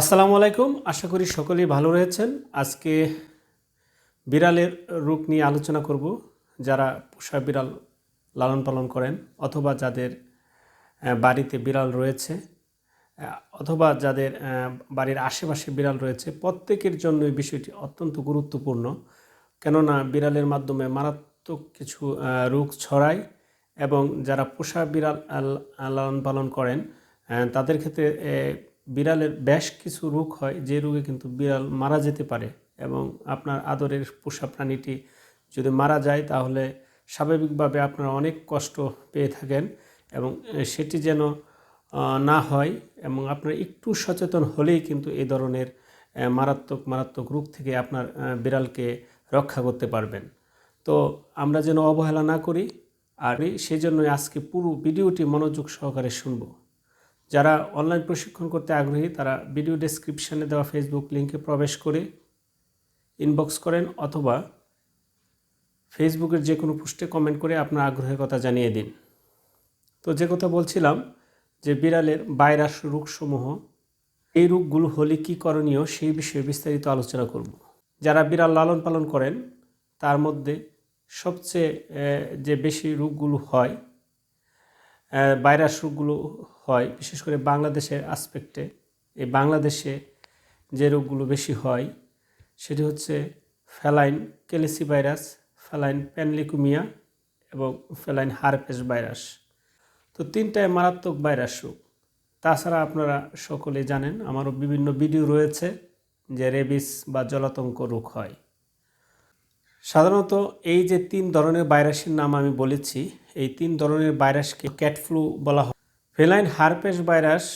আসসালামু আলাইকুম। আশা করি সকলেই ভালো রয়েছেন। আজকে বিড়ালের রোগ নিয়ে আলোচনা করব। যারা পোষা বিড়াল লালন পালন করেন অথবা যাদের বাড়িতে বিড়াল রয়েছে অথবা যাদের বাড়ির আশেপাশে বিড়াল রয়েছে, প্রত্যেকের জন্য এই বিষয়টি অত্যন্ত গুরুত্বপূর্ণ। কেননা বিড়ালের মাধ্যমে মারাত্মক কিছু রোগ ছড়ায় এবং যারা পোষা বিড়াল লালন পালন করেন তাদের ক্ষেত্রে বিড়ালের বেশ কিছু রোগ হয়, যে রোগে কিন্তু বিড়াল মারা যেতে পারে এবং আপনার আদরের পোষা প্রাণীটি যদি মারা যায়, তাহলে স্বাভাবিকভাবে আপনারা অনেক কষ্ট পেয়ে থাকেন এবং সেটি যেন না হয় এবং আপনার একটু সচেতন হলেই কিন্তু এই ধরনের মারাত্মক মারাত্মক রোগ থেকে আপনার বিড়ালকে রক্ষা করতে পারবেন। তো আমরা যেন অবহেলা না করি, আর সেই জন্যই আজকে পুরো ভিডিওটি মনোযোগ সহকারে শুনব। যারা অনলাইন প্রশিক্ষণ করতে আগ্রহী, তারা ভিডিও ডেসক্রিপশনে দেওয়া ফেসবুক লিঙ্কে প্রবেশ করে ইনবক্স করেন অথবা ফেসবুকের যে কোনো পোস্টে কমেন্ট করে আপনার আগ্রহের কথা জানিয়ে দিন। তো যে কথা বলছিলাম যে বিড়ালের ভাইরাস রোগসমূহ, এই রোগগুলো হলে কী করণীয় সেই বিষয়ে বিস্তারিত আলোচনা করব। যারা বিড়াল লালন পালন করেন, তার মধ্যে সবচেয়ে যে বেশি রোগগুলো হয় ভাইরাস রোগগুলো হয়, বিশেষ করে বাংলাদেশের আসপেক্টে এই বাংলাদেশে যে রোগগুলো বেশি হয়, সেটি হচ্ছে feline calici virus feline panleukopenia এবং ফ্যালাইন হারপেস ভাইরাস তো তিনটায় মারাত্মক ভাইরাস রোগ। তাছাড়া আপনারা সকলে জানেন, আমারও বিভিন্ন ভিডিও রয়েছে যে রেবিস বা জলাতঙ্ক রোগ হয়। সাধারণত এই যে তিন ধরনের ভাইরাসের নাম আমি বলেছি, এই তিন ধরনের ভাইরাসকে ক্যাট ফ্লু বলা হয়। ফেলাইন হারপেস ভাইরাস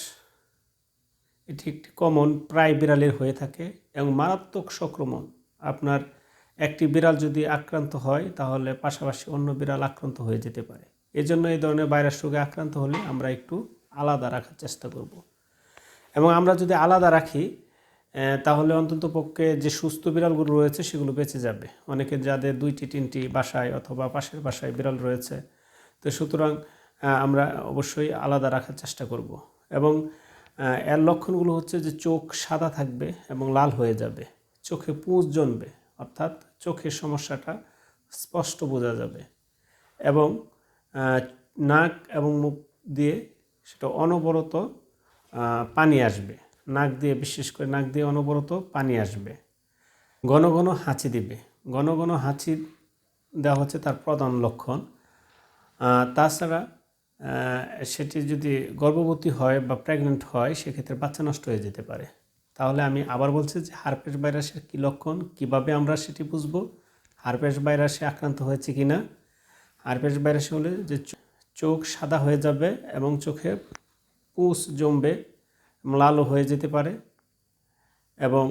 এটি একটি কমন প্রায় বিড়ালের হয়ে থাকে এবং মারাত্মক সংক্রমণ। আপনার একটি বিড়াল যদি আক্রান্ত হয়, তাহলে পাশাপাশি অন্য বিড়াল আক্রান্ত হয়ে যেতে পারে। এজন্য এই ধরনের ভাইরাস রোগে আক্রান্ত হলে আমরা একটু আলাদা রাখার চেষ্টা করব। এবং আমরা যদি আলাদা রাখি তাহলে অন্তত পক্ষে যে সুস্থ বিড়ালগুলো রয়েছে, সেগুলো বেঁচে যাবে। অনেকে যাদের দুইটি, তিনটি বাসায় অথবা পাশের বাসায় বিড়াল রয়েছে। তো সুতরাং আমরা অবশ্যই আলাদা রাখার চেষ্টা করব। এবং এর লক্ষণগুলো হচ্ছে যে চোখ সাদা থাকবে এবং লাল হয়ে যাবে। চোখে পুঁজ জমবে অর্থাৎ চোখের সমস্যাটা স্পষ্ট বোঝা যাবে। এবং নাক এবং মুখ দিয়ে সেটা অনবরত পানি আসবে। নাক দিয়ে, বিশেষ করে নাক দিয়ে অনবরত পানি আসবে। ঘন ঘন হাঁচি দিবে। ঘন ঘন হাঁচি দেওয়া হচ্ছে তার প্রধান লক্ষণ। তাছাড়া সেটি যদি গর্ভবতী হয় বা প্রেগনেন্ট হয়, সেক্ষেত্রে বাচ্চা নষ্ট হয়ে যেতে পারে। তাহলে আমি আবার বলছি যে হারপেস ভাইরাসের কী লক্ষণ, কীভাবে আমরা সেটি বুঝব? হারপেস ভাইরাসে আক্রান্ত হয়েছে কি না হারপেস ভাইরাস হলে যে চোখ সাদা হয়ে যাবে এবং চোখে পুষ জমবে লালও হয়ে যেতে পারে এবং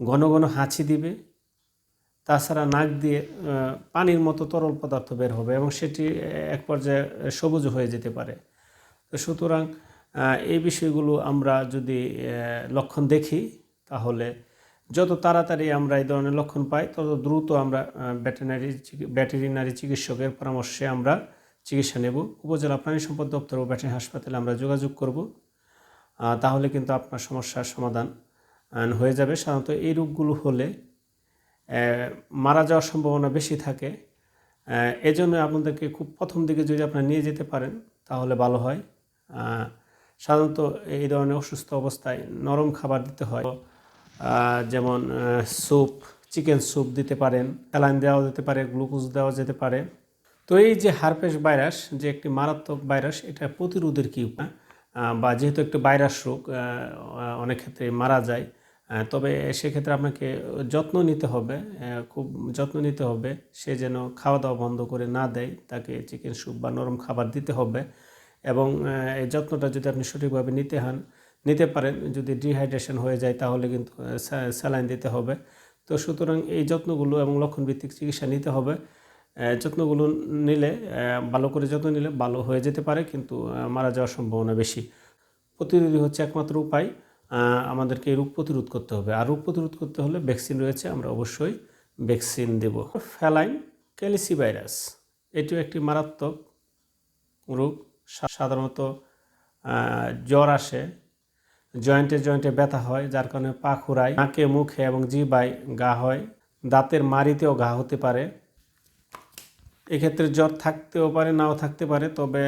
ঘন ঘন হাঁচি দিবে তাছাড়া নাক দিয়ে পানির মতো তরল পদার্থ বের হবে এবং সেটি এক পর্যায়ে সবুজ হয়ে যেতে পারে। তো সুতরাং এই বিষয়গুলো আমরা যদি লক্ষণ দেখি, তাহলে যত তাড়াতাড়ি আমরা এই ধরনের লক্ষণ পাই, তত দ্রুত আমরা ভেটেনারি ভেটেরিনারি চিকিৎসকের পরামর্শে আমরা চিকিৎসা নেব। উপজেলা প্রাণী সম্পদ দপ্তর ও ভেটেরিনারি হাসপাতালে আমরা যোগাযোগ করব। তাহলে কিন্তু আপনার সমস্যার সমাধান হয়ে যাবে। সাধারণত এই রোগগুলো হলে মারা যাওয়ার সম্ভাবনা বেশি থাকে। এজন্য আপনাদেরকে খুব প্রথম দিকে যদি আপনারা নিয়ে যেতে পারেন, তাহলে ভালো হয়। সাধারণত এই ধরনের অসুস্থ অবস্থায় নরম খাবার দিতে হয়। যেমন স্যুপ, চিকেন স্যুপ দিতে পারেন স্যালাইন দেওয়া যেতে পারে, গ্লুকোজ দেওয়া যেতে পারে। তো এই যে হারপেস ভাইরাস, যে একটি মারাত্মক ভাইরাস, এটা প্রতিরোধের কী বা যেহেতু একটি ভাইরাস রোগ অনেক ক্ষেত্রে মারা যায় তবে সেক্ষেত্রে আপনাকে যত্ন নিতে হবে খুব যত্ন নিতে হবে। সে যেন খাওয়া দাওয়া বন্ধ করে না দেয়, তাকে চিকেন স্যুপ বা নরম খাবার দিতে হবে এবং এই যত্নটা যদি আপনি সঠিকভাবে নিতে হন, নিতে পারেন, যদি ডিহাইড্রেশন হয়ে যায় তাহলে কিন্তু স্যালাইন দিতে হবে। তো সুতরাং এই যত্নগুলো এবং লক্ষণভিত্তিক চিকিৎসা নিতে হবে। যত্নগুলো নিলে ভালো করে যত্ন নিলে ভালো হয়ে যেতে পারে, কিন্তু মারা যাওয়ার সম্ভাবনা বেশি। প্রতিরোধী হচ্ছে একমাত্র উপায়। আমাদেরকে রোগ প্রতিরোধ করতে হবে। আর রোগ প্রতিরোধ করতে হলে ভ্যাকসিন রয়েছে, আমরা অবশ্যই ভ্যাকসিন দেব। ফ্যালাইন ক্যালিসি ভাইরাস এটিও একটি মারাত্মক রোগ। সাধারণত জ্বর আসে জয়েন্টে জয়েন্টে ব্যথা হয়, যার কারণে পা খুরায় নাকে, মুখে এবং জিবায় গা হয়। দাঁতের মারিতেও ঘা হতে পারে। এক্ষেত্রে জ্বর থাকতেও পারে, নাও থাকতে পারে, তবে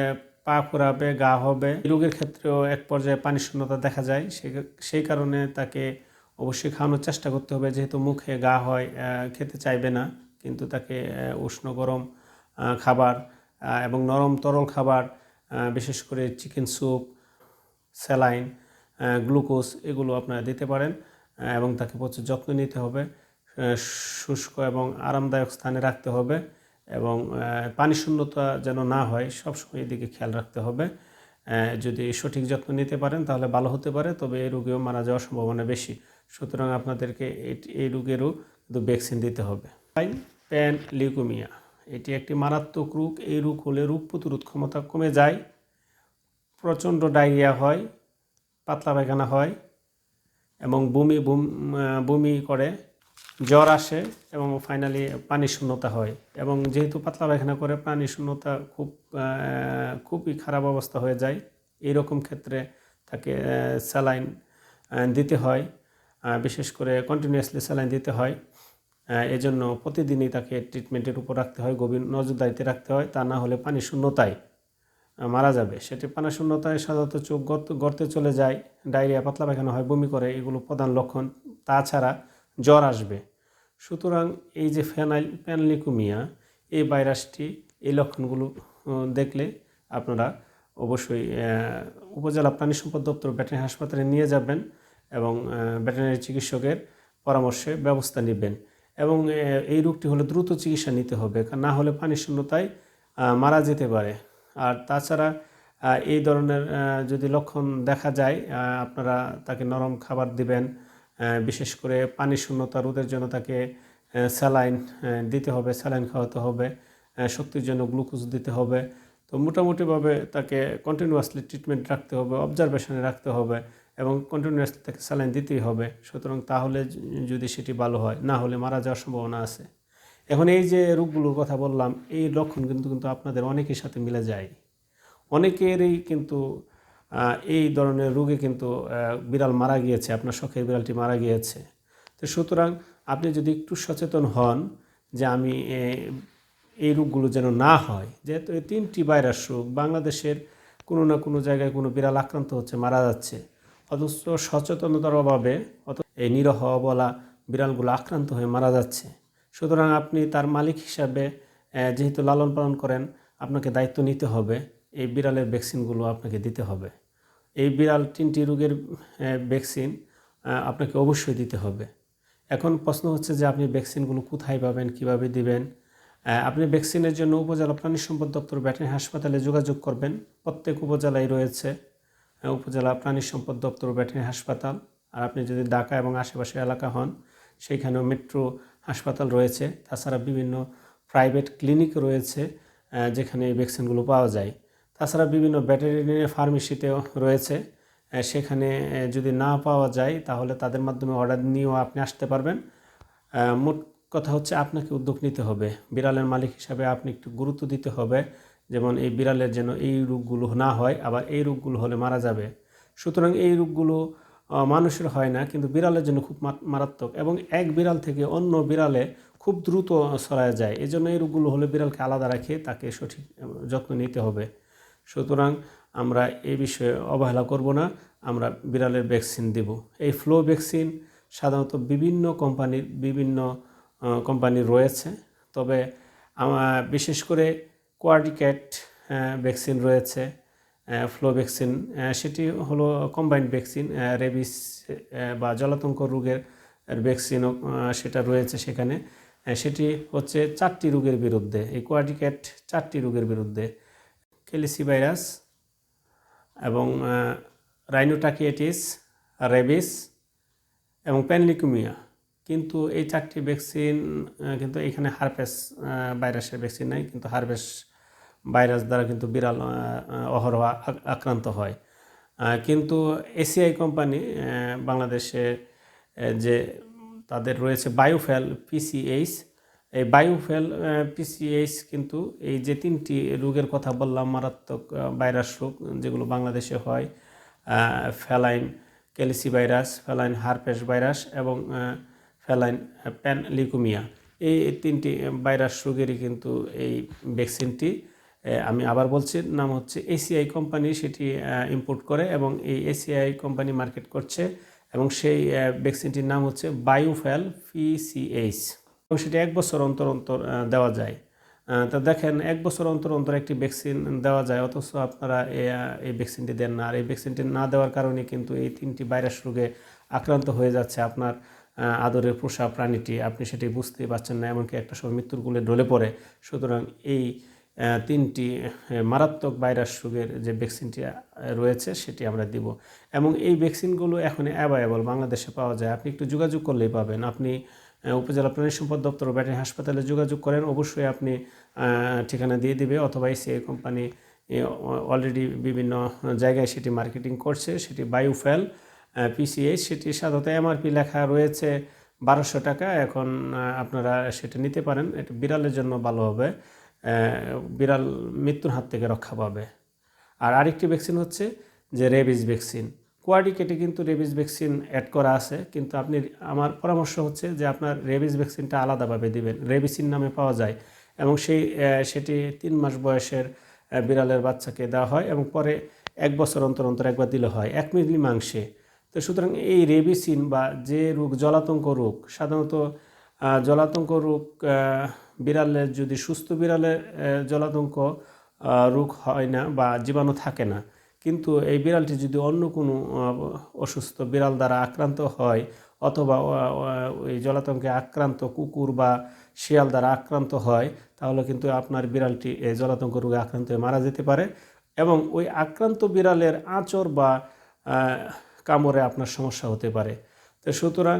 পা ফুরাবে, গা হবে। রোগের ক্ষেত্রেও এক পর্যায়ে পানি শূন্যতা দেখা যায়। সেই কারণে তাকে অবশ্যই খাওয়ানোর চেষ্টা করতে হবে। যেহেতু মুখে গা হয় খেতে চাইবে না, কিন্তু তাকে উষ্ণ গরম খাবার এবং নরম তরল খাবার বিশেষ করে চিকেন স্যুপ, স্যালাইন গ্লুকোজ এগুলো আপনারা দিতে পারেন এবং তাকে প্রচুর যত্ন নিতে হবে শুষ্ক এবং আরামদায়ক স্থানে রাখতে হবে। এবং শূন্যতা যেন না হয়, সবসময় এদিকে খেয়াল রাখতে হবে। যদি সঠিক যত্ন নিতে পারেন, তাহলে ভালো হতে পারে, তবে এই রোগেও মারা যাওয়ার সম্ভাবনা বেশি। সুতরাং আপনাদেরকে এই রোগেরও কিন্তু ভ্যাকসিন দিতে হবে। প্যান লিউকোমিয়া এটি একটি মারাত্মক রোগ। এই রোগ হলে রোগ প্রতিরোধ ক্ষমতা কমে যায়, প্রচণ্ড ডায়রিয়া হয়, পাতলা পায়খানা হয় এবং বমি বমি করে। জ্বর আসে এবং ফাইনালি পানি শূন্যতা হয়। এবং যেহেতু পাতলা পায়খানা করে পানি শূন্যতা খুব খুবই খারাপ অবস্থা হয়ে যায় এই রকম ক্ষেত্রে তাকে স্যালাইন দিতে হয় বিশেষ করে কন্টিনিউয়াসলি স্যালাইন দিতে হয় এজন্য প্রতিদিনই তাকে ট্রিটমেন্টের উপর রাখতে হয়, গভীর নজরদারিতে রাখতে হয়, তা না হলে পানি শূন্যতায় মারা যাবে। সেটি পানি শূন্যতায় সাধারণত চোখ গর্ত, গর্তে চলে যায়, ডায়রিয়া, পাতলা পায়খানা হয়, বমি করে, এগুলো প্রধান লক্ষণ। তাছাড়া জ্বর আসবে। সুতরাং এই যে ফেনাইল প্যানলিকুমিয়া এই ভাইরাসটি, এই লক্ষণগুলো দেখলে আপনারা অবশ্যই উপজেলা প্রাণী সম্পদ দপ্তর ভেটেরিনারি হাসপাতালে নিয়ে যাবেন এবং ভেটেরিনারি চিকিৎসকের পরামর্শে ব্যবস্থা নেবেন এবং এই রোগটি হলে দ্রুত চিকিৎসা নিতে হবে না হলে পানি শূন্যতায় মারা যেতে পারে। আর তাছাড়া এই ধরনের যদি লক্ষণ দেখা যায় আপনারা তাকে নরম খাবার দিবেন বিশেষ করে পানি শূন্যতা রোধের জন্য তাকে স্যালাইন দিতে হবে, স্যালাইন খাওয়াতে হবে শক্তির জন্য গ্লুকোজ দিতে হবে। তো মোটামুটিভাবে তাকে কন্টিনিউয়াসলি ট্রিটমেন্ট রাখতে হবে অবজারভেশনে রাখতে হবে এবং কন্টিনিউয়াসলি তাকে স্যালাইন দিতেই হবে। সুতরাং তাহলে যদি সেটি ভালো হয়, না হলে মারা যাওয়ার সম্ভাবনা আছে। এখন এই যে রোগগুলোর কথা বললাম, এই লক্ষণ কিন্তু কিন্তু আপনাদের অনেকের সাথে মিলে যায়। অনেকেরই কিন্তু এই ধরনের রোগে কিন্তু বিড়াল মারা গিয়েছে, আপনার শখের বিড়ালটি মারা গিয়েছে। তো সুতরাং আপনি যদি একটু সচেতন হন যে আমি এই রোগগুলো যেন না হয়, যেহেতু এই তিনটি ভাইরাস রোগ, বাংলাদেশের কোনো না কোনো জায়গায় কোনো বিড়াল আক্রান্ত হচ্ছে, মারা যাচ্ছে, অথচ সচেতনতার অভাবে অত এই নিরহ অবলা বিড়ালগুলো আক্রান্ত হয়ে মারা যাচ্ছে। সুতরাং আপনি তার মালিক হিসাবে যেহেতু লালন পালন করেন, আপনাকে দায়িত্ব নিতে হবে, এই বিড়ালের ভ্যাকসিনগুলো আপনাকে দিতে হবে। এই বিড়াল তিনটি রোগের ভ্যাকসিন আপনাকে অবশ্যই দিতে হবে। এখন প্রশ্ন হচ্ছে যে আপনি ভ্যাকসিনগুলো কোথায় পাবেন, কীভাবে দিবেন? আপনি ভ্যাকসিনের জন্য উপজেলা প্রাণী সম্পদ দপ্তর ব্যাটারি হাসপাতালে যোগাযোগ করবেন। প্রত্যেক উপজেলায় রয়েছে উপজেলা প্রাণী সম্পদ দপ্তর ব্যাটারি হাসপাতাল। আর আপনি যদি ঢাকা এবং আশেপাশে এলাকা হন সেইখানেও মেট্রো হাসপাতাল রয়েছে। তাছাড়া বিভিন্ন প্রাইভেট ক্লিনিক রয়েছে যেখানে এই ভ্যাকসিনগুলো পাওয়া যায়। তাছাড়া বিভিন্ন ভেটেরিনারি ফার্মেসিতেও রয়েছে। সেখানে যদি না পাওয়া যায়, তাহলে তাদের মাধ্যমে অর্ডার নিয়েও আপনি আসতে পারবেন। মোট কথা হচ্ছে আপনাকে উদ্যোগ নিতে হবে। বিড়ালের মালিক হিসাবে আপনি একটু গুরুত্ব দিতে হবে, যেমন এই বিড়ালের যেন এই রোগগুলো না হয়, আবার এই রোগগুলো হলে মারা যাবে। সুতরাং এই রোগগুলো মানুষের হয় না, কিন্তু বিড়ালের জন্য খুব মারাত্মক এবং এক বিড়াল থেকে অন্য বিড়ালে খুব দ্রুত ছড়ায় যায়। এই জন্য এই রোগগুলো হলে বিড়ালকে আলাদা রাখে তাকে সঠিক যত্ন নিতে হবে। সুতরাং আমরা এই বিষয়ে অবহেলা করব না আমরা বিড়ালের ভ্যাকসিন দেব। এই ফ্লো ভ্যাকসিন সাধারণত বিভিন্ন কোম্পানির বিভিন্ন আহ, কোম্পানির রয়েছে। তবে বিশেষ করে কোয়ার্ডিক্যাট ভ্যাকসিন রয়েছে ফ্লো ভ্যাকসিন সেটি হলো কম্বাইন্ড ভ্যাকসিন রেবিস বা জলাতঙ্ক রোগের ভ্যাকসিনও সেটা রয়েছে সেখানে। সেটি হচ্ছে চারটি রোগের বিরুদ্ধে। এই কোয়ার্ডিক্যাট চারটি রোগের বিরুদ্ধে। কেলিসি ভাইরাস এবং রাইনোটাকিয়েটিস রেবিস এবং প্যানলিকুমিয়া কিন্তু এই চারটি ভ্যাকসিন কিন্তু এখানে হারপেস ভাইরাসের ভ্যাকসিন নাই, কিন্তু হারপেস ভাইরাস দ্বারা কিন্তু বিড়াল অহরহ আক্রান্ত হয়। কিন্তু এসিআই কোম্পানি বাংলাদেশে যে তাদের রয়েছে বায়োফেল পিসিএইচ এই বায়োফেল পিসিএইচ কিন্তু এই যে তিনটি রোগের কথা বললাম মারাত্মক ভাইরাস রোগ যেগুলো বাংলাদেশে হয় feline calici virus feline herpes virus এবং আহ, ফেলাইন প্যান লিকুমিয়া এই তিনটি ভাইরাস রোগেরই কিন্তু এই ভ্যাকসিনটি আমি আবার বলছি নাম হচ্ছে এসিআই কোম্পানি সেটি ইম্পোর্ট করে এবং এই এসিআই কোম্পানি মার্কেট করছে এবং সেই ভ্যাকসিনটির নাম হচ্ছে বায়োফেল পিসিএইচ এবং সেটি এক বছর অন্তর অন্তর দেওয়া যায়। তো দেখেন এক বছর অন্তর অন্তর একটি ভ্যাকসিন দেওয়া যায় অথচ আপনারা এই, ভ্যাকসিনটি দেন না। আর এই ভ্যাকসিনটি না দেওয়ার কারণে কিন্তু এই তিনটি ভাইরাস রোগে আক্রান্ত হয়ে যাচ্ছে আপনার আদরের পোষা প্রাণীটি। আপনি সেটি বুঝতেই পারছেন না এমনকি একটা সময় মৃত্যুর কোলে ঢলে পড়ে। সুতরাং এই তিনটি মারাত্মক ভাইরাস রোগের যে ভ্যাকসিনটি রয়েছে সেটি আমরা দিব। এবং এই ভ্যাকসিনগুলো এখন অ্যাভেলেবল বাংলাদেশে পাওয়া যায়। আপনি একটু যোগাযোগ করলেই পাবেন। আপনি উপজেলা প্রাণী সম্পদ দপ্তর ব্যাটারি হাসপাতালে যোগাযোগ করেন, অবশ্যই আপনি ঠিকানা দিয়ে দিবে অথবা এসিআই কোম্পানি অলরেডি বিভিন্ন জায়গায় সেটি মার্কেটিং করছে, সেটি বায়োফেল পিসিএইচ সেটি সাধারণত এমআরপি লেখা রয়েছে বারোশো টাকা, এখন আপনারা সেটা নিতে পারেন, এটা বিড়ালের জন্য ভালো হবে বিড়াল মৃত্যুর হাত থেকে রক্ষা পাবে। আর আরেকটি ভ্যাকসিন হচ্ছে যে রেবিস ভ্যাকসিন কোয়াডিকেটে কিন্তু রেবিস ভ্যাকসিন অ্যাড করা আছে, কিন্তু আপনি, আমার পরামর্শ হচ্ছে যে আপনার রেবিস ভ্যাকসিনটা আলাদাভাবে দিবেন রেবিসিন নামে পাওয়া যায় এবং সেই সেটি তিন মাস বয়সের বিড়ালের বাচ্চাকে দেওয়া হয় এবং পরে এক বছর অন্তর অন্তর একবার দিলে হয়, এক মিলি মাংসে। তো সুতরাং এই রেবিসিন বা যে রোগ, জলাতঙ্ক রোগ, সাধারণত জলাতঙ্ক রোগ বিড়ালের যদি সুস্থ বিড়ালের জলাতঙ্ক রোগ হয় না বা জীবাণু থাকে না কিন্তু এই বিড়ালটি যদি অন্য কোনো অসুস্থ বিড়াল দ্বারা আক্রান্ত হয় অথবা ওই জলাতঙ্কে আক্রান্ত কুকুর বা শিয়াল দ্বারা আক্রান্ত হয়, তাহলে কিন্তু আপনার বিড়ালটি এই জলাতঙ্ক রোগে আক্রান্ত হয়ে মারা যেতে পারে এবং ওই আক্রান্ত বিড়ালের আঁচড় বা কামড়ে আপনার সমস্যা হতে পারে। তো সুতরাং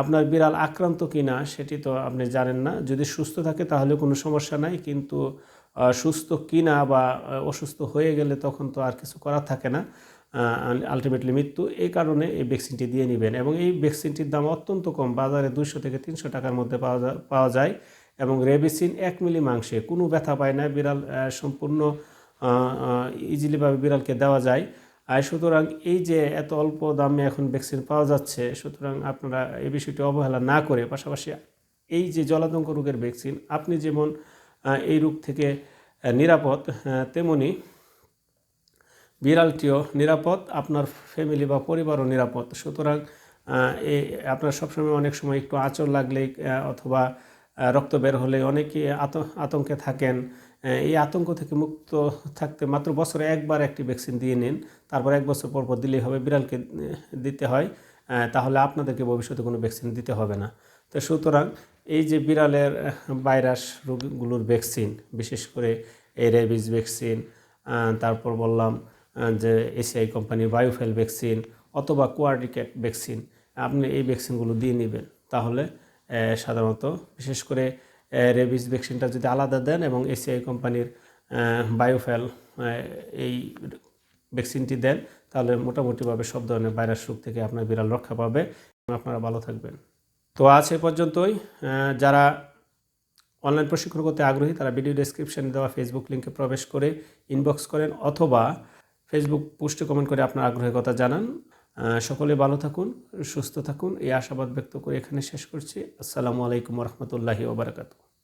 আপনার বিড়াল আক্রান্ত কি না সেটি তো আপনি জানেন না। যদি সুস্থ থাকে তাহলে কোনো সমস্যা নাই, কিন্তু সুস্থ কিনা বা অসুস্থ হয়ে গেলে তখন তো আর কিছু করার থাকে না। আলটিমেটলি মৃত্যু। এই কারণে এই ভ্যাকসিনটি দিয়ে নেবেন। এবং এই ভ্যাকসিনটির দাম অত্যন্ত কম। বাজারে দুশো থেকে তিনশো টাকার মধ্যে পাওয়া পাওয়া যায়। এবং রেবিসিন এক মিলি মাংসে। কোনো ব্যথা পায় না। বিড়াল সম্পূর্ণ ইজিলিভাবে বিড়ালকে দেওয়া যায়। আর সুতরাং এই যে এত অল্প দামে এখন ভ্যাকসিন পাওয়া যাচ্ছে, সুতরাং আপনারা এই বিষয়টি অবহেলা না করে, পাশাপাশি এই যে জলাতঙ্ক রোগের ভ্যাকসিন আপনি যেমন এই রোগ থেকে নিরাপদ। তেমনি বিড়ালটিও নিরাপদ, আপনার ফ্যামিলি বা পরিবারও নিরাপদ। সুতরাং এই আপনার সবসময় অনেক সময় একটু আঁচড় লাগলেই অথবা রক্ত বের হলে অনেকে আত- আতঙ্কে থাকেন। এই আতঙ্ক থেকে মুক্ত থাকতে মাত্র বছরে একবার একটি ভ্যাকসিন দিয়ে নিন। তারপর এক বছর পর পর দিলেই হবে, বিড়ালকে দিতে হয়। তাহলে আপনাদেরকে ভবিষ্যতে কোনো ভ্যাকসিন দিতে হবে না। তো সুতরাং এই যে বিড়ালের ভাইরাস রোগগুলোর ভ্যাকসিন বিশেষ করে এই রেবিস ভ্যাকসিন তারপর বললাম যে এসিআই কোম্পানির বায়োফেল ভ্যাকসিন অথবা কোয়ার্ডিকেট ভ্যাকসিন আপনি এই ভ্যাকসিনগুলো দিয়ে নেবেন। তাহলে সাধারণত বিশেষ করে রেবিস ভ্যাকসিনটা যদি আলাদা দেন এবং এসিআই কোম্পানির বায়োফেল এই ভ্যাকসিনটি দেন, তাহলে মোটামুটিভাবে সব ধরনের ভাইরাস রোগ থেকে আপনার বিড়াল রক্ষা পাবে। আপনারা ভালো থাকবেন। তো আজ এ পর্যন্তই। যারা অনলাইন প্রশিক্ষণ করতে আগ্রহী, তারা ভিডিও ডেসক্রিপশানে দেওয়া ফেসবুক লিঙ্কে প্রবেশ করে ইনবক্স করেন, অথবা ফেসবুক পোস্টে কমেন্ট করে আপনার আগ্রহের কথা জানান। সকলে ভালো থাকুন, সুস্থ থাকুন। এই আশাবাদ ব্যক্ত করে এখানে শেষ করছি। আসসালামু আলাইকুম রহমতুল্লাহি ওবরাকাতু